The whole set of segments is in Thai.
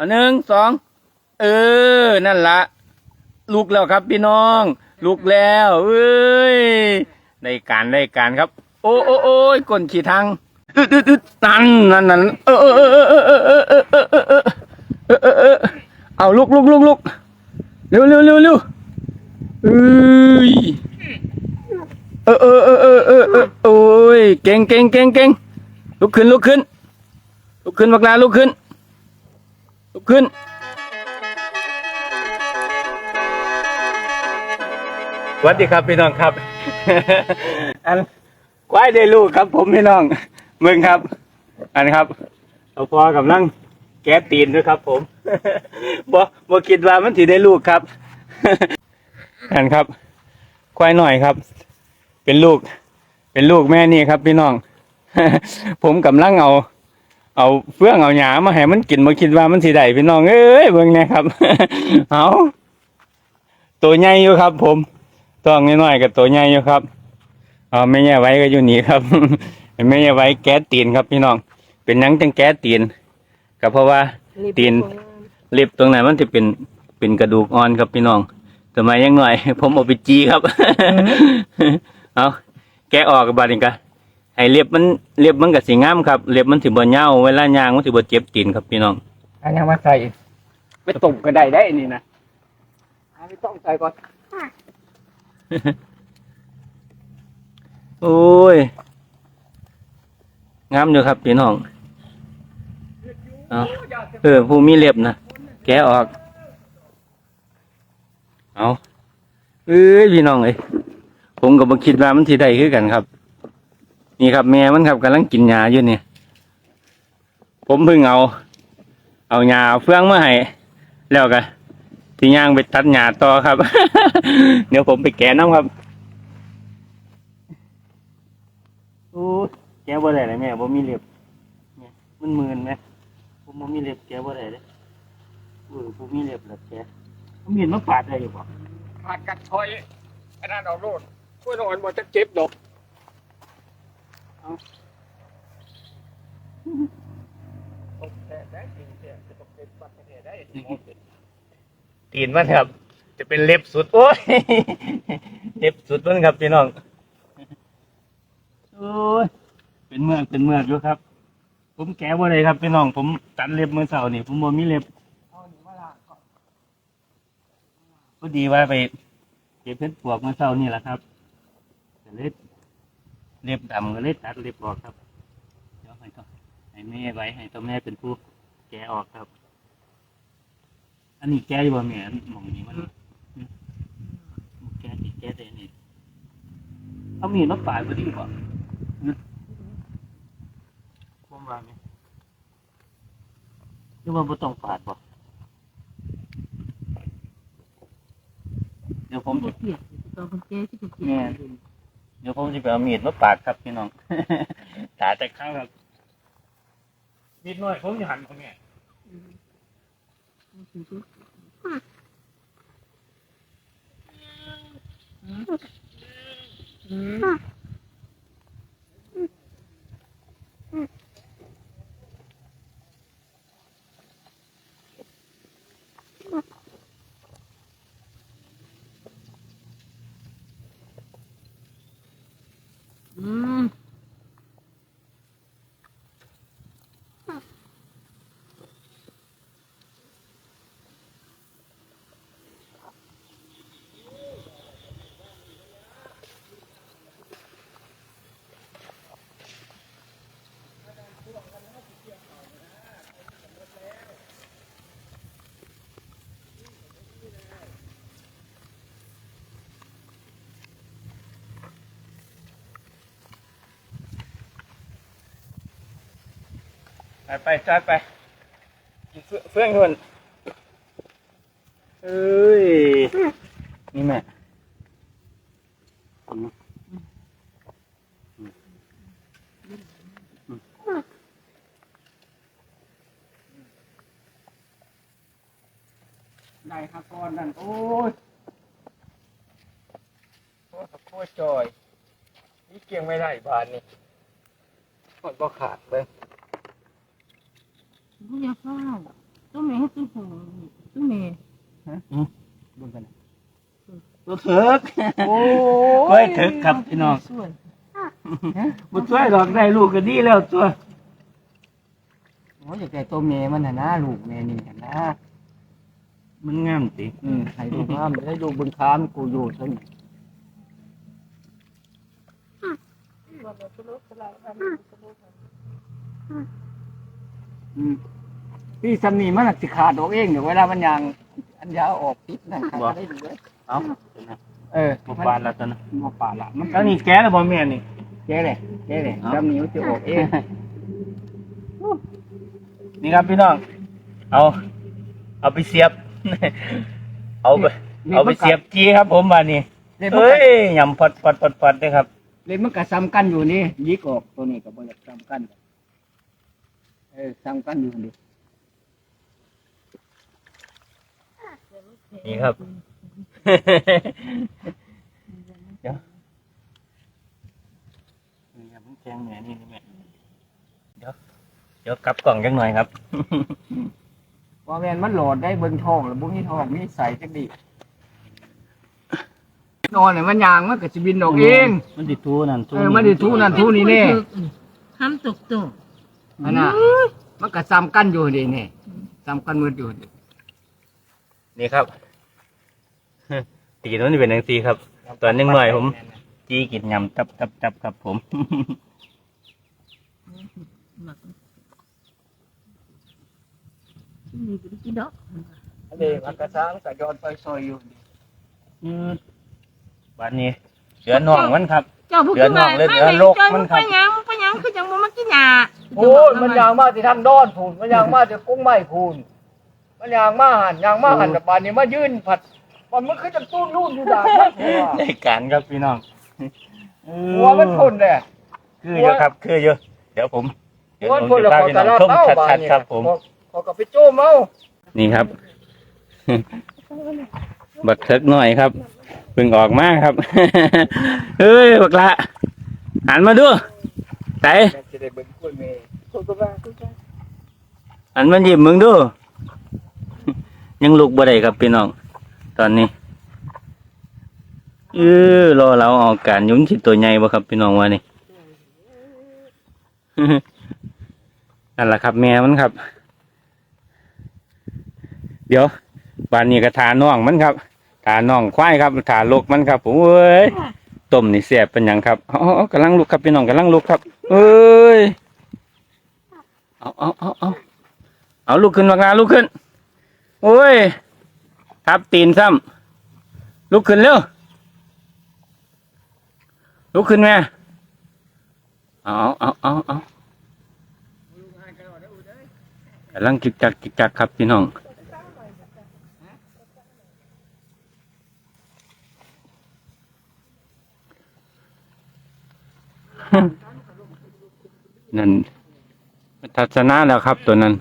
เอาหนึ่งสองเออ นั่นละลุกแล้วครับพี่น้อง ลุกแล้วเอ้ยได้การได้การครับ โอ้โอ้โอ้ยก้นขี่ทางอึดอึดอึดนั่นนั่นนั่นเออเออเออเออเออเออเออเออเออเออเออเออเอาลุกลุกลุกลุกเร็วเร็วเร็วเร็วเอ้ยเออเออเออเออเออเออโอ้ยเก่งเก่งเก่งเก่งลุกขึ้นลุกขึ้นลุกขึ้นบักลาลุกขึ้น ลุกขึ้น สวัสดีครับพี่น้องครับ อันควายได้ลูกครับ ผมพี่น้องเมืองครับ อันครับเอาพอกำลังแก้ตีนด้วยครับ ผมบ่บ่คิดว่ามันสิได้ลูกครับ อันครับ ควายหน่อยครับ เป็นลูก เป็นลูกแม่นี่ครับ พี่น้อง ผมกำลังเอา เอาเฟื่องเอาหยามาให้มันกินบ่คิดว่ามันสิได้พี่น้องเอ้ยเบิ่งแหนะครับเอาตัวใหญ่อยู่ครับ ผมต้องน้อยๆกับตัวใหญ่อยู่ครับเออไม่แย่ไว้ก็อยู่นี่ครับไม่แย่ไว้แก๊สตีนครับพี่น้อง เป็นหนังจังแก๊สตีนก็เพราะว่าตีนเล็บตรงไหนมันจะเป็นเป็นกระดูกอ่อนครับพี่น้องทำไมยังหน่อย ผมเอาไปจีครับ เอาแกะออกกับบาดนี้กะ ให้เล็บมันเล็บมันกับสีงามครับเล็บมันถือบนเน่าเวลายางมันถือบนเจ็บตีนครับพี่น้องอันยังมาใส่ไปตุ่มก็ได้ได้นี่นะอันนี้ต้องใส่ก่อนโอ้ยงามอยู่ครับพี่น้องเอาเออผู้มีเล็บนะแกะออก เอาเอ้ยพี่น้องเอ้ยผมก็บ่คิดว่ามันที่ได้คือกันครับ นี่ครับแม่มันครับกำลังกินยาอยู่เนี่ยผมเพิ่งเอา เอายาเฟืองมาให้แล้วก็ที่ย่างไปตัดหญ้าต่อครับ เดี๋ยวผมไปแกะน้ำครับโอ้ยแกะบ่ได้เลยแม่บ่มีเล็บเนี่ยมันมืนไหมผมบ่มีเล็บแกะบ่ได้เลยเออผมมีเล็บแล้วแกะผมเห็นมาปาดได้อยู่บ่ผัดกัดชอยอันนั้นเอาโลดกล้วยนอนมันจะเจ็บดอก เอาแต่ได้จริงแต่จะต้องเป็นบัตรประเทศได้ตีนมันครับ จะเป็นเล็บสุด โอ้ย เล็บสุดมันครับพี่น้อง โอ้ย เป็นเมือกเป็นเมือกอยู่ครับ ผมแกะบ่ได้ครับพี่น้อง ผมตัดเล็บมือเสาร์นี่ผมบ่มีเล็บก็ดีว่าไปเก็บเพชรปวกมือเสาร์นี่แหละครับเล็บ เล็บดำก็เลยตัดเล็บออกครับเดี๋ยวให้ต้องให้แม่ไว้ให้ตัวแม่เป็นผู้แกะออกครับ อันนี้แกะอยู่บ่แม่อันหมองนี้มันแกะอีกแกะได้นี่เอามีดมาปาดบ่ดีกว่าผมว่าไหมหรือว่าบ่ต้องปาดบ่เดี๋ยวผมจะเกียดตัวคนเจ๊ที่เป็นเกียแม่ด เดี๋ยวผมจะไปเอามีดมาปาดครับพี่น้อง ตาแต่ข้างครับนิดหน่อยผมจะหันเขาเนี่ยอื ไปไปจัดไปเฟื่องเฟื่องคนเอ้ย นี่แม่อืมอืมอืมได้ครับก้อนนั่นโอ้ยโอ้ยโคตรจอย นี่เกียงไม่ได้บานนี่มันก็ขาดเลย ผู้ยาเฝ้าตัวเมย์ให้ตัวหูตัวเมย์เบิ่งกันนะตัวเถิกโอ้กล้วยเถิกครับพี่น้องสวยบุช่วยดอกได้ลูกก็ดีแล้วตัวโอ้ยอยากได้ตัวเมย์มันน่ะนะลูกเมย์นี่น่ะนะมันงามติอืมให้ลูกห้ามได้ลูกบุญค้ามกูอยู่เท่านี้อืม พี่สำนีมันน่ะสิขาดออกเองเดี๋ยวเวลามันยางอันยาวออกติดนั่นขาดได้ดูเลยเอาเออบ่ปานแล้วตัวนะบ่ป่าละมันแล้วนี่แกแล้วบ่แม่นี่ แก่เลยแก่เลยเอาสำนีมันจะออกเองนี่ครับพี่น้อง เอา เอาไปเสียบ เอาไป เอาไปเสียบจีครับ ผมมานี่เลยมันเอ้ก็ยยำพอดพอดพอดพอดเลยครับ เลยมันก็ซ้ำกันอยู่นี่ยิกออกตัวนี้ก็บ่อยากซ้ำกัน เออซ้ำกันอยู่นี่นี่ครับ เดี๋ยวนี่ครับมันแข็งแหน่นี่นี่แม่เดี๋ยวเดี๋ยวกลับกล่องจังหน่อยครับว่าแม่นมันโหลดได้เบิ่งทองแล้วบ่มีทองมีใส่จังดีนอนเนี่ยมันยางมันก็สิบินออกเอง มันดิทูนั่นเออมันสิทูนั่นทูนี่แน่ ทำตกตก อันน่ะมันก็ซ้ำกันอยู่นี่นี่ซ้ำกันหมดอยู่นี่นี่ครับ ตีนมันเป็นจังซี่ครับ ตอนยังหน่อยผม จีกินยำตับตับตับครับผมหมักมีไปกินดอกอันนี้มันก็ซ้ำก็ย้อนไปซอยอยู่นี่ อืมบ้านนี้เสือน่องมันครับ เจ้าผู้เดือนนอกเลยเดือนโลกมันครับไปยังไปยังคือจังบ่มากินหญ้าโอ้ยมันยางมาที่ทางดอนพูนมันยางมาที่กุ้งไม้พูนมันยางมาหันยางมาหันแต่ป่านนี้มายืนผัดมันมันคือจะตู้นรุ่นอยู่ด่านมันหัวได้การครับพี่น้องหัวมันพ่นเลยคือเยอะครับ คือเยอะเดี๋ยวผมเดี๋ยวหัวผมพ่นจะแล้วพาขอพี่น้ตาองลาดชมเต้าบาชันดนี่ๆครับผมขอกลับไปโจ้เมานี่ครับ บักเทิกหน่อยครับเพิ่งออกมาครับ เฮ้ยบักละหันมาดูไหนจะได้เบิ่งกล้วยเมย์โคตรบ้าโคตรบ้าหันมาหยิบมึงดู ยังลุกบ่ได้ครับพี่น้อง ตอนนี้เออรอเราออกการยุ่งที่ตัวใหญ่บ่ครับพี่น้องวะนี่ นั่นแหละครับ แม่มันครับ เดี๋ยวบานนี้ก็ทาน่องมันครับาน่องควายครับทาลกมันครับผมเอ้ยต้มนี่เสียบเป็นยังครับอ๋อกำลังลุกครับพี่น้องกำลังลุกครับเอ้ยเอาเอาเอาเอาเอาลุกขึ้นวางานลุกขึ้นโอ้ยทับตีนซ้ำลุกขึ้นเร็วลุกขึ้นแม่เอาเอาเอาเอากำลังจิกจักจิกจักครับพี่น้อง นั่นทัศนะแล้วครับ ตัวนั้น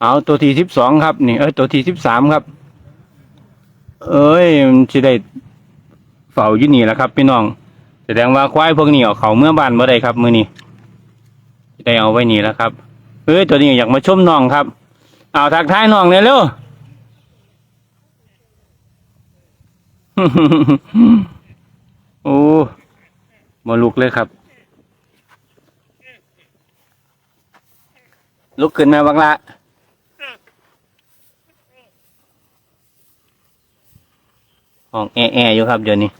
เอาตัวที่สิบสองครับ นี่ เอ้ยตัวที่สิบสามครับ เอ้ยมันจะได้เฝ้าอยู่นี่แล้วครับ พี่น้อง แสดงว่าควายพวกนี้เอาเขาเมื่อบ้านเมื่อใดครับมือนี้สิได้เอาไว้นี่แล้วครับเอ้ยตัวนี้อยากมาชมน้องครับ เอาทักทายน้องเลยเร็วโอ้ มาลุกเลยครับ ลุกขึ้นมาบังละห้องแอๆอยู่ครับเดี๋ยวนี้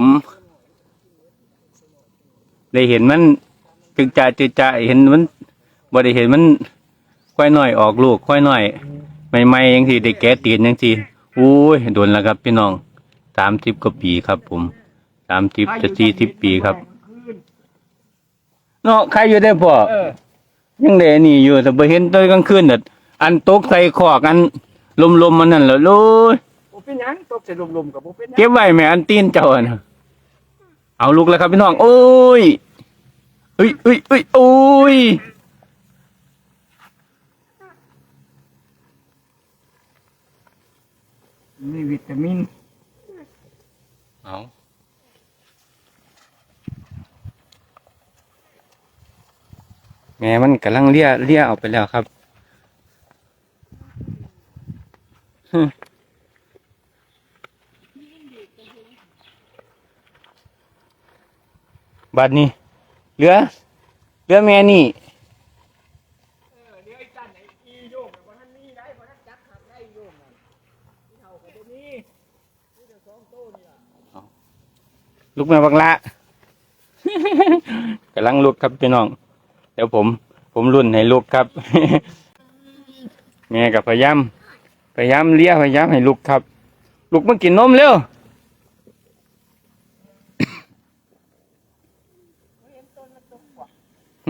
ผมได้เห็นมันจึงจ่าจึงจ่าเห็นมันบ่ได้เห็นมันค่อยหน่อยออกลูกค่อยหน่อยใหม่ๆยังสิได้แก่ตีนยังสิโอ้ยโดนแล้วครับ พี่น้องสามสิบกว่าปีครับ ผมสามสิบจะสี่สิบปีครับเนาะใครอยู่ได้พ่อเออยังได้อันนี่อยู่แต่บ่เห็นตอนกลางคืนน่ะอันตกใส่ขอกอันลมๆมันนั่นแหละโลยบ่เป็นหยังตบใส่ลมๆกับบ่เป็นหยังเก็บไว้แม่อันตีนเจ้าอะนะ เอาลูกแล้วครับพี่น้อง โอ้ยเอ้ยเอ้ยเอ้ยโอ้ยมีวิตามิน เอาแม่มันกำลังเลี้ยเลี้ยออกไปแล้วครับ บัดนี้ เหลือ เหลือแม่นี่เออเดี๋ยวไอ้จันไอ้อีโยกบ่ทันมีได้บ่ทันจักหักได้โยกนั่นที่เฮาก็บ่มีมีแต่สองโตนี่ล่ะลุกแม่บังละกำลังลุกครับพี่น้อง เดี๋ยวผม ผมรุ่นให้ลุกครับ แม่กับพยายามพยายามเลี้ยพยายามให้ลุกครับ ลุกมากินนมเร็ว เ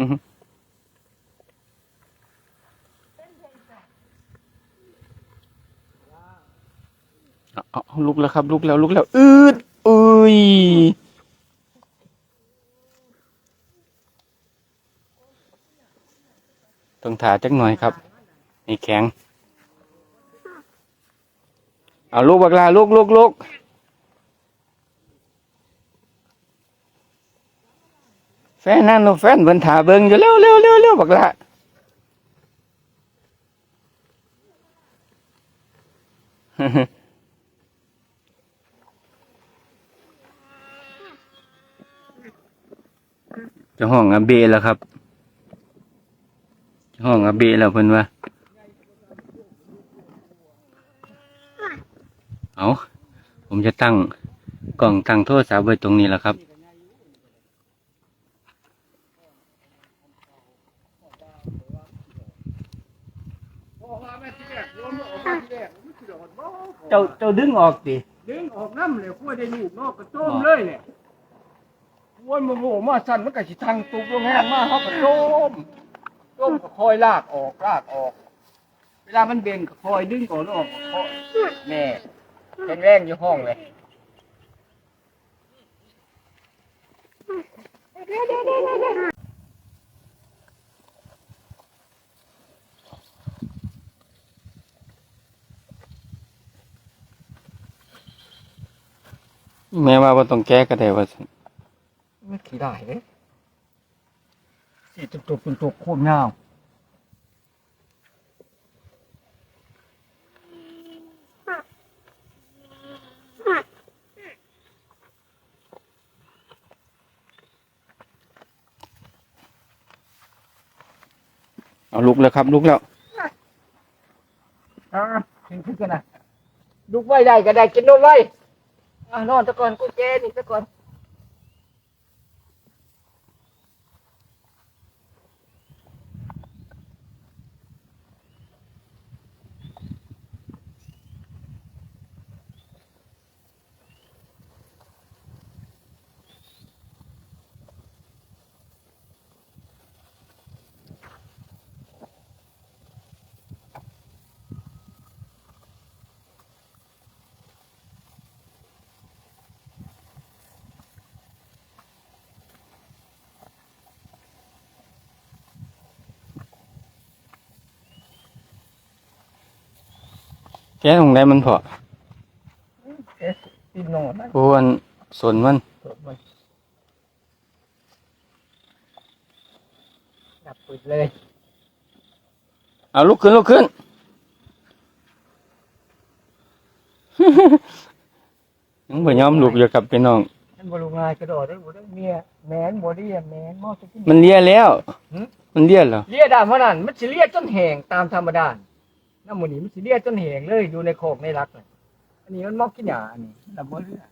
อาเอาเอาลุกแล้วครับลุกแล้วลุกแล้ว อืดอุ้ยต้องถาจักหน่อยครับนี่แข็ง เอาลูกบักลาลูกลูกลูก แฟนนั่นลูกแฟนเบิ่นถาเบิ่งอยู่เร็วเร็วเร็วเร็วบักลาเจะห้องอาเบแล้วครับจ้าห้องอาเบแล้วเพิ่นว่า เอาผมจะตั้งกล่องตั้งโทรศัพท์ไว้ตรงนี้แหละครับ พอมาแม่ที่แรกรวมออกมาที่แรกมันสิโดดบ่ เจ้าเจ้าดึงออกดิดึงออกน้ำเลยขั้วได้ลูกนอกกระโจมเลยเนี่ยขั้วมันโหมาสั่นมันก็สิทางตุกลงแห้งมาเฮากระโจมโจมก็คอยลากออกลากออก เวลามันเบ่งก็คอยดึงก่อนออกก็คอยแม่แข็งแรงอยู่ห้องเลย แม่ว่าบ่ต้องแก้ก็ได้ว่าซั่นไม่ขี่ได้เลยสี่ตุกตุกตุกตุกโคตรยาวเอาลุกแล้วครับ ลุกแล้วอ่าถึงขึ้นกันนะลุกไว้ได้ก็ได้กินนมไว้ อ่านอนตะก่อนกูแกนี่ตะก่อน แก้ตรงไหนมันพอเอ๊ะกินนอนนะโอ้อันสนมันเปิดมันดับปิดเลยเอาลุกขึ้นลุกขึ้น ยังบ่ยอมลุกอยู่กับพี่น้องฉันบรูงายกระโดดได้บ่ได้เมียแมนบ่ได้แมนมอสกิน มันเลียแล้วหึมันเลียแล้วเลียดามเท่านั้นมันสิเลียจนแห้งตามธรรมดาน้ำมันนี่มันสิเลียจนแห้งเลยอยู่ในโคกในรักน่ะอันนี้มันมอกกินหญ้าอันนี้ดับบ่เลือ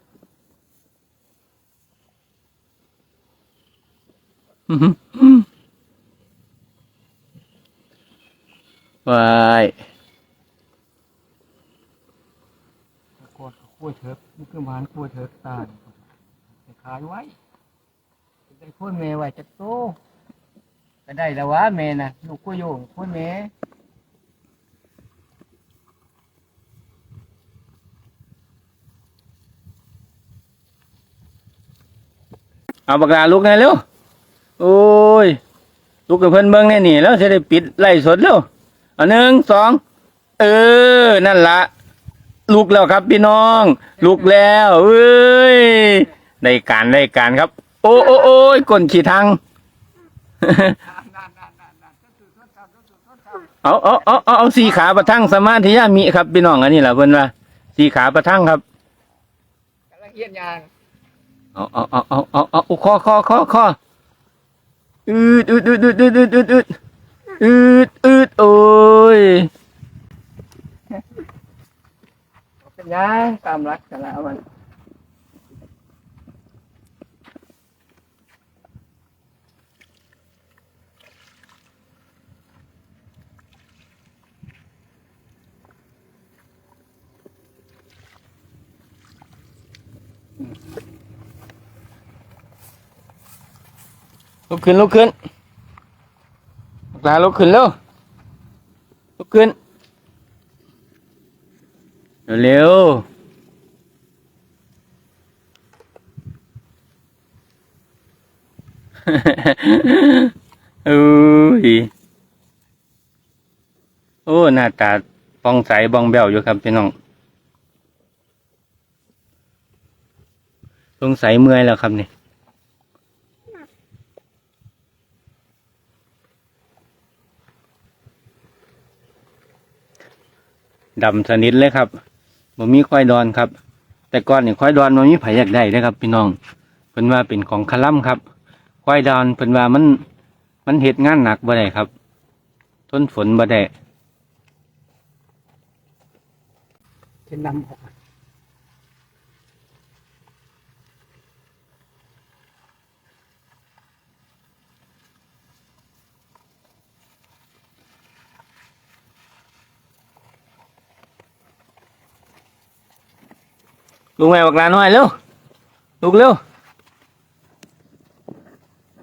อื้อหือวายโคตรคั่วเถิกมันคือหวานคั่วเถิกตาลคายไว้ได้คนแม่ไว้จะโตก็ได้แล้ววะแม่น่ะลูกก็โยงคนแม่ เอาปากกาลุกไงเร็วโอ้ยลุกกับเพื่อนเบิ้งแน่นี่แล้วจะได้ปิดไล่สดเร็วเอาหนึ่งสองเออ นั่นละลุกแล้วครับพี่น้อง ลุกแล้วเอ้ยได้การได้การครับ โอ้โอ้โอ้ยก้นขี้ทางเอาเอาเอาเอาเอาสีขาประทังสมาธิยามีครับพี่น้องอันนี้แหละเพื่อนว่าสีขาประทังครับกำลังเฮียนยาง เอาเอาเอาเอาเอาเอาคอคอคอคออืดอืดอืดอืดอืดอืดอืดอืดอืดอืดโอ้ยเป็นยังตามรักกันแล้วมัน ลุกขึ้นลุกขึ้นลาลุกขึ้นเร็วลุกขึ้น เร็วๆอุ้ยโอ้ หน้าตาปองใสบองแบวอยู่ครับพี่น้องสงสัยเมื่อยแล้วครับนี่ ดำสนิทเลยครับบ่มีควายดอนครับ แต่ก่อนนี่ควายดอนมันมีไผอยากได้นะครับ พี่น้องเพิ่นว่าเป็นของคลัมครับควายดอนเพิ่นว่ามัน มันเฮ็ดงานหนักบ่ได้ครับ ทนฝนบ่ได้เช่นนำออก ลุงแม่บักลาน้อยเร็วลุกเร็ว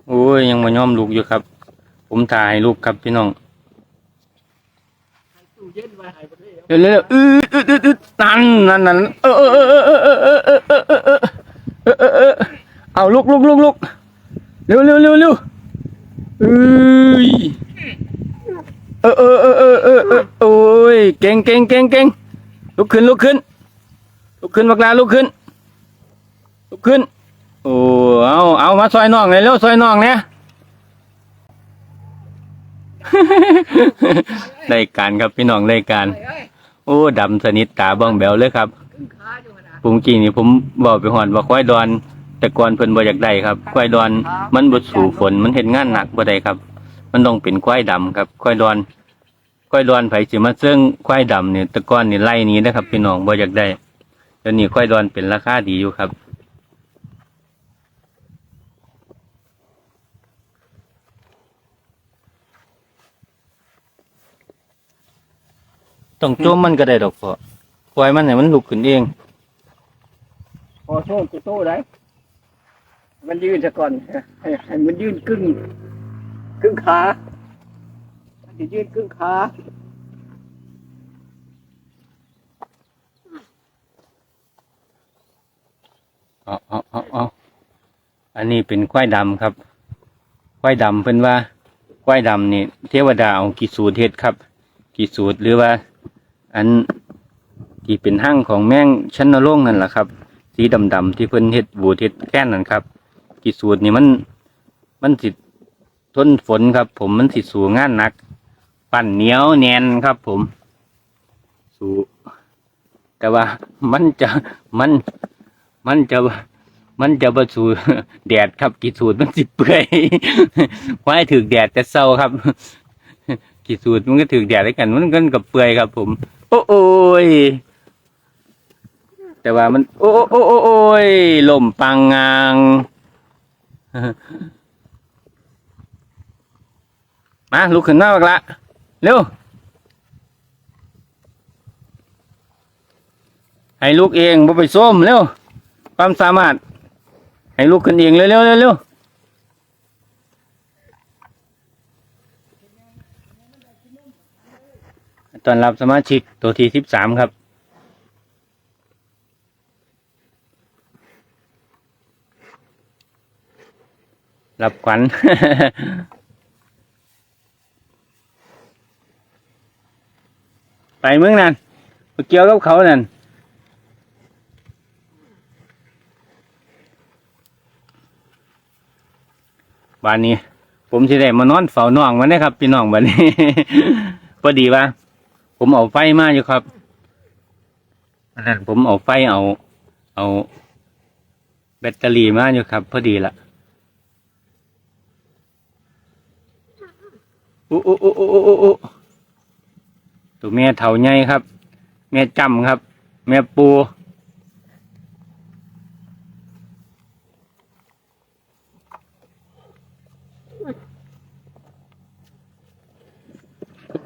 โอ้ยยังบ่ยอมลุกอยู่ครับ ผมถ่ายลูกครับพี่น้องเย็วเร็วเร็วอืดอืดอืดอืดนั่นนั่นนั่นเออเออเออเออเออเออเออเออเออเออเออเออเอาลุกลุกลุกลุกเร็วเร็วเร็วเร็วเอ้ยเออเออเออเออเออเออโอ้ยเก่งเก่งเก่งเก่งลุกขึ้นลุกขึ้น ลุกขึ้นบักลาลุกขึ้น ลุกขึ้น โอ้ เอาเอามาซอยน้องเลยเร็วซอยน้องเนี่ยได้การครับพี่น้องได้การ โอ้ดำสนิทตาบ้องแบวเลยครับขึ้นขาอยู่นะปุงจริงนี่ผมบอกไปหอนว่าควายดอน แต่ก่อนเพิ่นบ่อยากได้ครับควายดอน มันบ่สู่ฝนมันเฮ็ดงานหนักบ่ได้ครับ มันต้องเป็นควายดำครับควายดอนควายดอนไผสิมาเซิงควายดำเนี่แต่ก่อนนี่ไล่นี้นะครับพี่น้องบ่อยากได้ เดี๋ยวนี้ควายดอนเป็นราคาดีอยู่ครับต้องโจมมันก็ได้ดอกพอปล่อยมันให้มันลุกขึ้นเอง พอโทษจะโตได้มันยืนซะก่อนให้ให้มันยืนครึ่งครึ่งขามันจะยืนครึ่งขา เอาเอาเอาเอาอันนี้เป็นควายดำครับ ควายดำเพิ่นว่าควายดำนี่ เทวดาเอากี่สูตรเฮ็ดครับ กี่สูตรหรือว่า อันที่เป็นห้างของแมงชันนรงค์นั่นแหละครับ สีดำๆที่เพิ่นเฮ็ดบูดเฮ็ดแก้นนั่นครับ กี่สูตรนี่มันมันสิทนฝนครับ ผมมันสิสูงงานหนัก ปั่นเหนียวแน่นครับผม สูแต่ว่ามันจะมัน มันจะมันจะบสู่แดดครับกี่สูตรมันสิเปื่อยควายถือแดดแต่เศร้าครับกี่สูตรมันก็ถือแดดด้วยกัน มันก็กับเปื่อยครับ ผม โอ้โอยแต่ว่ามัน โอ้โอ้โอ้โอยลมปังงางมาลุกขึ้นมาบักละเร็วให้ลูกเองบ่ไปส้มเร็ว ความสามารถ ให้ลูกขึ้นเองเร็วๆเร็วๆตอนรับสมาชิกตัวที่สิบสามครับรับขวัญไปเมึงนั่นไปเกี่ยวกับเขานั่น บ้านนี้ ผมสิได้มานอนเฝ้าน้องมันนะครับ พี่น้องบ้านนี้ พอดีว่า ผมเอาไฟมาอยู่ครับอันนั้นผมเอาไฟเอา เอา แบตเตอรี่มาอยู่ครับ พอดีละโอู้อู้อู้อู้อู้อู้ตัวแม่เถาใหญ่ครับ แม่จำครับ แม่ปู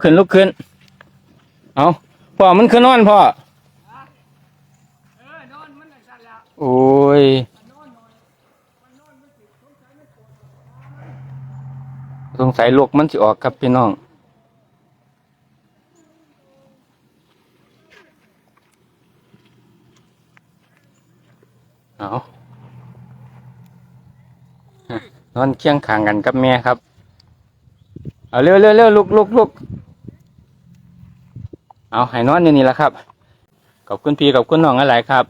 ขึ้นลุกขึ้น เอาพ่อมันคือนอนพ่อโอ้ยสงสัยลูกมันสิออกครับพี่น้องเอานอนเคียงขางกันกับแม่ครับ เอาเร็วเร็วเร็วลุกลุกลุก เอาให้นอนอยู่นี่ละครับ ขอบคุณพี่ขอบคุณน้องหลายครับ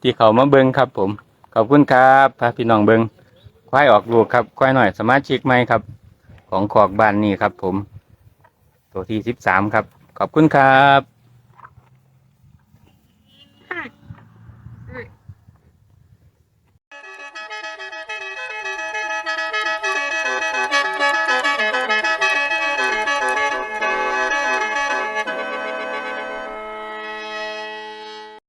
ที่เขามาเบิงครับ ผม ขอบคุณครับพาพี่น้องเบิงควายออกลูกครับควายหน่อยสมาชิกใหม่ครับ ของขอกบ้านนี่ครับ ผม ตัวที่สิบสามครับ ขอบคุณครับ